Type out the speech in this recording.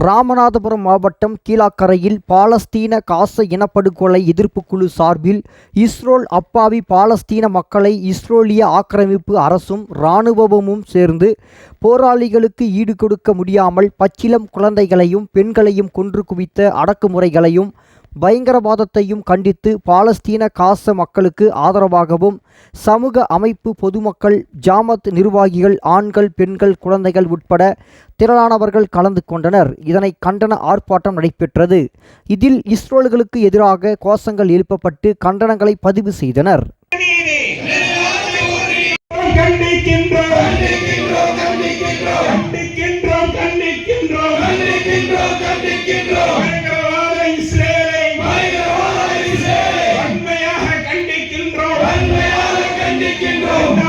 ராமநாதபுரம் மாவட்டம் கீழாக்கரையில் பாலஸ்தீன காச இனப்படுகொலை எதிர்ப்பு குழு சார்பில் இஸ்ரோல் அப்பாவி பாலஸ்தீன மக்களை இஸ்ரோலிய ஆக்கிரமிப்பு அரசும் இராணுவமும் சேர்ந்து போராளிகளுக்கு ஈடு கொடுக்க முடியாமல் பச்சிளம் குழந்தைகளையும் பெண்களையும் கொன்று குவித்த அடக்குமுறைகளையும் பயங்கரவாதத்தையும் கண்டித்து பாலஸ்தீன காச மக்களுக்கு ஆதரவாகவும் சமூக அமைப்பு பொதுமக்கள் ஜாமத் நிர்வாகிகள் ஆண்கள் பெண்கள் குழந்தைகள் உட்பட திரளானவர்கள் கலந்து கொண்டனர். இதனை கண்டன ஆர்ப்பாட்டம் நடைபெற்றது. இதில் இஸ்ரோல்களுக்கு எதிராக கோஷங்கள் எழுப்பப்பட்டு கண்டனங்களை பதிவு செய்தனர். கண்டிக்கின்றோம் கண்டிக்கின்றோம் கண்டிக்கின்றோம். கண்டிக்கின்றோம்